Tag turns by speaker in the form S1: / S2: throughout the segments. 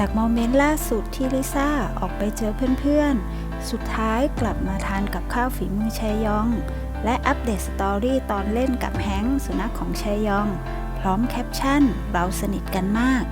S1: จากโมเมนต์ล่าสุดที่ลิซ่าออกไปเจอเพื่อนๆ สุดท้ายกลับมาทานกับข้าวฝีมือแชยอง และอัปเดตสตอรี่ตอนเล่นกับแฮงค์สุนัขของแชยอง พร้อมแคปชั่น เราสนิทกันมาก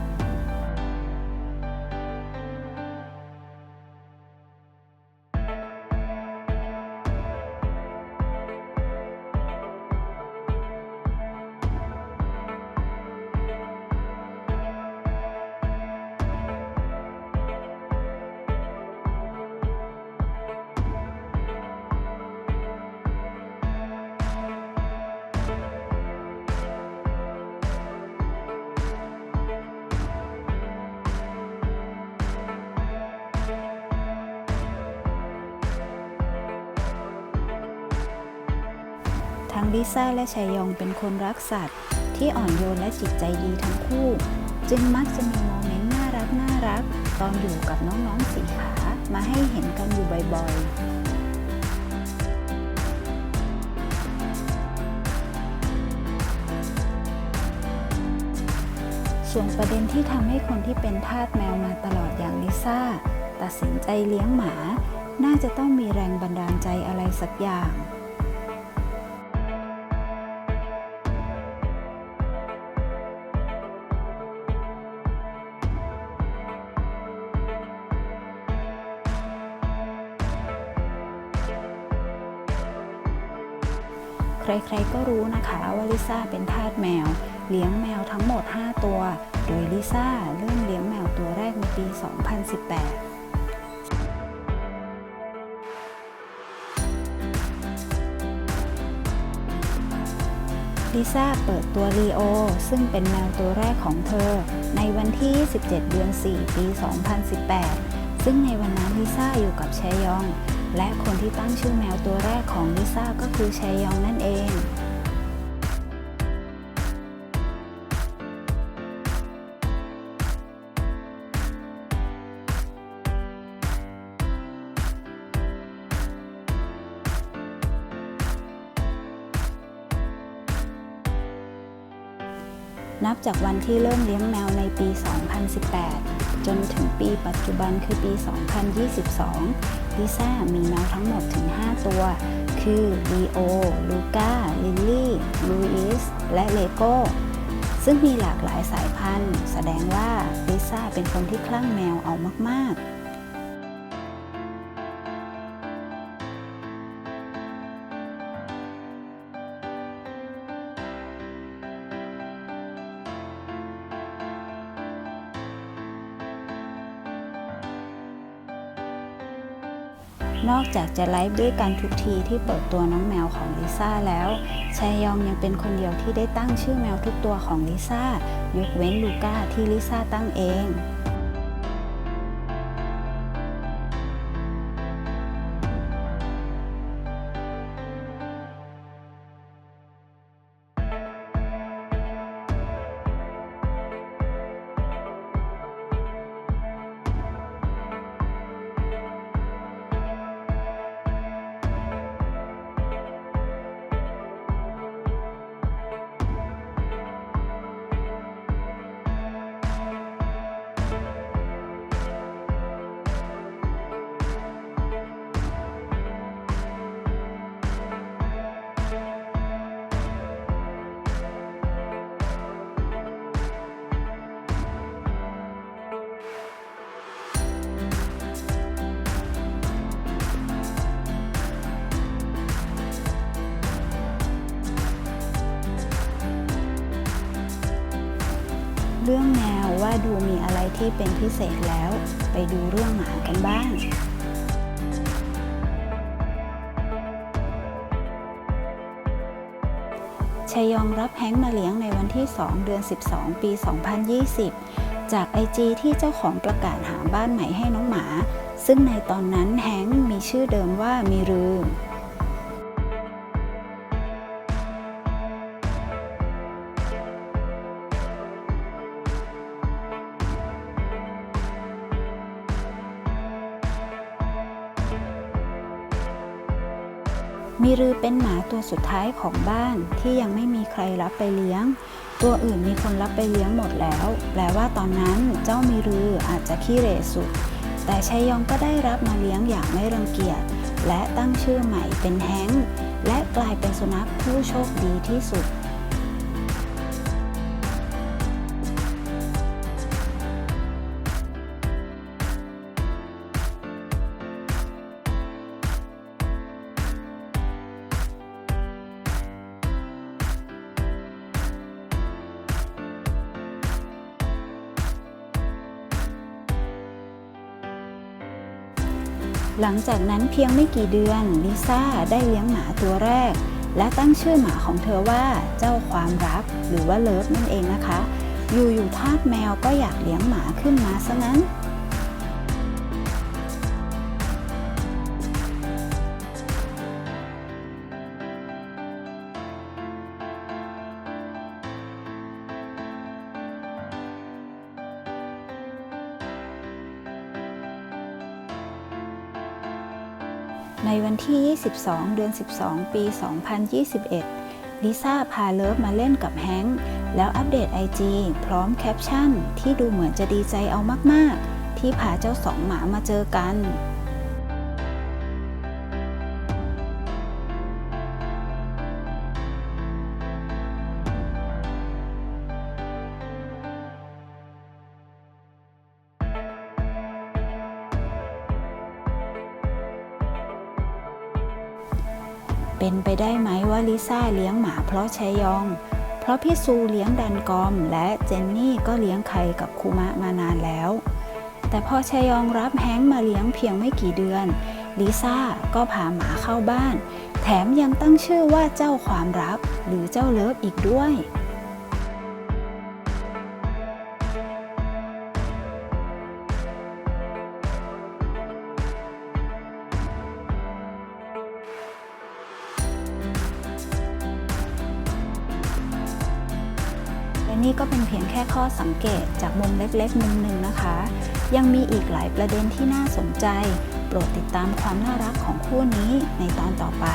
S1: ลิซ่าและชายองเป็นคนรักสัตว์ ที่อ่อนโยนและจิตใจดีทั้งคู่ จึงมักจะมีโมเมนต์น่ารักน่ารัก ตอนอยู่กับน้องๆสีขา มาให้เห็นกันอยู่บ่อยๆส่วนประเด็นที่ทำให้คนที่เป็นทาสแมวมาตลอดอย่างลิซ่า ตัดสินใจเลี้ยงหมา น่าจะต้องมีแรงบันดาลใจอะไรสักอย่าง ใครๆก็รู้นะคะว่าลิซ่าเป็นทาสแมว เลี้ยงแมวทั้งหมด 5 ตัว โดยลิซ่าเริ่มเลี้ยงแมวตัวแรกในปี 2018ลิซ่าเปิดตัวลีโอซึ่งเป็นแมวตัวแรกของเธอ ในวันที่ 17 เดือน 4 ปี 2018 ซึ่งในวันนั้นลิซ่าอยู่กับแชยอง และคนที่ตั้งชื่อแมวตัวแรกของลิซ่าก็คือแชยองนั่นเอง นับจากวันที่เริ่มเลี้ยงแมวในปี 2018 จนถึงปีปัจจุบันคือปี 2022 ลิซ่ามีแมวทั้งหมดถึง 5 ตัว คือลีโอ ลูก้า ลิลลี่ ลูอิส และเลโก้ ซึ่งมีหลากหลายสายพันธุ์ แสดงว่าลิซ่าเป็นคนที่คลั่งแมวเอามาก ๆ นอกจากจะไลฟ์ด้วยกันทุกทีที่เปิดตัวน้องแมวของลิซ่าแล้วชายองยังเป็นคนเดียวที่ได้ตั้งชื่อแมวทุกตัวของลิซ่ายกเว้นลูก้าที่ลิซ่าตั้งเอง ดูมีอะไรที่เป็นพิเศษแล้ว ไปดูเรื่องหมากันบ้างชยองรับแฮงมาเลี้ยงในวันที่ 2 เดือน 12 ปี 2020 จากไอจีที่เจ้าของประกาศหาบ้านใหม่ให้น้องหมา ซึ่งในตอนนั้นแฮงมีชื่อเดิมว่ามีรือ มีรือเป็นหมาตัวสุดท้ายของบ้านที่ยังไม่มีใครรับไปเลี้ยง ตัวอื่นมีคนรับไปเลี้ยงหมดแล้ว แปลว่าตอนนั้นเจ้ามีรืออาจจะขี้เหร่สุด แต่ชัยยองก็ได้รับมาเลี้ยงอย่างไม่รังเกียจ และตั้งชื่อใหม่เป็นแฮงและกลายเป็นสุนัขผู้โชคดีที่สุด หลังจากนั้นเพียงไม่กี่เดือนลิซ่าได้เลี้ยงหมาตัวแรก และตั้งชื่อหมาของเธอว่าเจ้าความรักหรือว่าเลิฟนั่นเองนะคะ อยู่ๆทาสแมวก็อยากเลี้ยงหมาขึ้นมาซะนั้น ในวันที่ 22 เดือน 12 ปี 2021 ลิซ่าพาเลิฟมาเล่นกับแฮงค์แล้วอัปเดต IG พร้อมแคปชั่น ที่ดูเหมือนจะดีใจเอามาก ๆ ที่พาเจ้าสองหมามาเจอกัน เป็นไปได้ไหมว่าลิซ่าเลี้ยงหมาเพราะชายอง เพราะพี่ซูเลี้ยงดันกอม และเจนนี่ก็เลี้ยงไข่กับคูมะมานานแล้ว แต่พอชายองรับแฮงมาเลี้ยงเพียงไม่กี่เดือน ลิซ่าก็พาหมาเข้าบ้าน แถมยังตั้งชื่อว่าเจ้าความรักหรือเจ้าเลิฟอีกด้วย นี่ก็เป็นเพียงแค่ข้อสังเกตจากมุมเล็กๆมุมหนึ่งนะคะ ยังมีอีกหลายประเด็นที่น่าสนใจ โปรดติดตามความน่ารักของคู่นี้ในตอนต่อไป